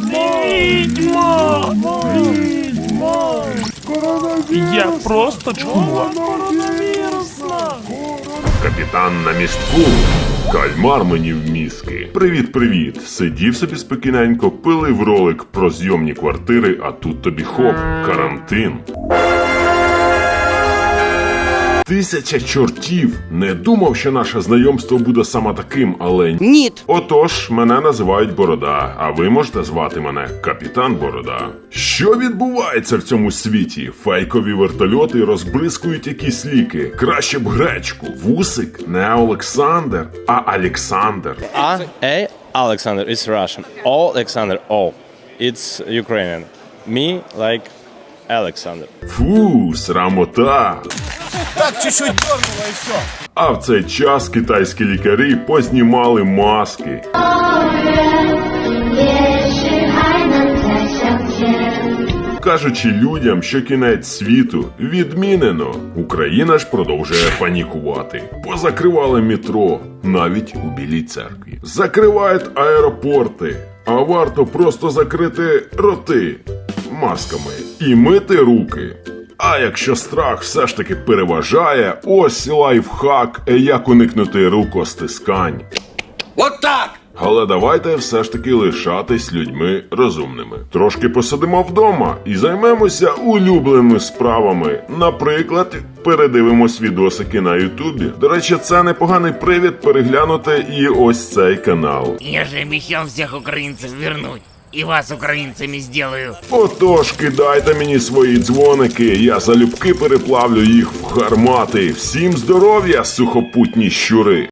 Відьма! Відьма! Я просто чула. Капітан на містку. Кальмар мені в мізки. Привіт, привіт. Сидів собі спокійненько, пилив ролик про зйомні квартири, а тут тобі хоп, карантин. Тисяча чортів. Не думав, що наше знайомство буде саме таким, але Ніт. Отож, мене називають Борода, а ви можете звати мене Капітан Борода. Що відбувається в цьому світі? Фейкові вертольоти розбризкують якісь ліки. Краще б гречку. Вусик, не Олександр, а Олександр. A, A, Alexander, it's Russian. Alexander, O, it's Ukrainian. Me, like Alexander. Фу, срамота. Так чуть-чуть дернуло і все. А в цей час китайські лікарі познімали маски. Кажучи людям, що кінець світу відмінено, Україна ж продовжує панікувати. Позакривали метро навіть у білій церкві. Закривають аеропорти, а варто просто закрити роти масками і мити руки. А якщо страх все ж таки переважає, ось лайфхак, як уникнути рукостискань. Вот так! Але давайте все ж таки лишатись людьми розумними. Трошки посидимо вдома і займемося улюбленими справами. Наприклад, передивимось відосики на Ютубі. До речі, це непоганий привід переглянути і ось цей канал. Я же обещал всех украинцев вернуть. И вас українцями сделаю. Отож, кидайте мені свої дзвоники, я залюбки переплавлю їх в гармати. Всім здоров'я, сухопутні щури!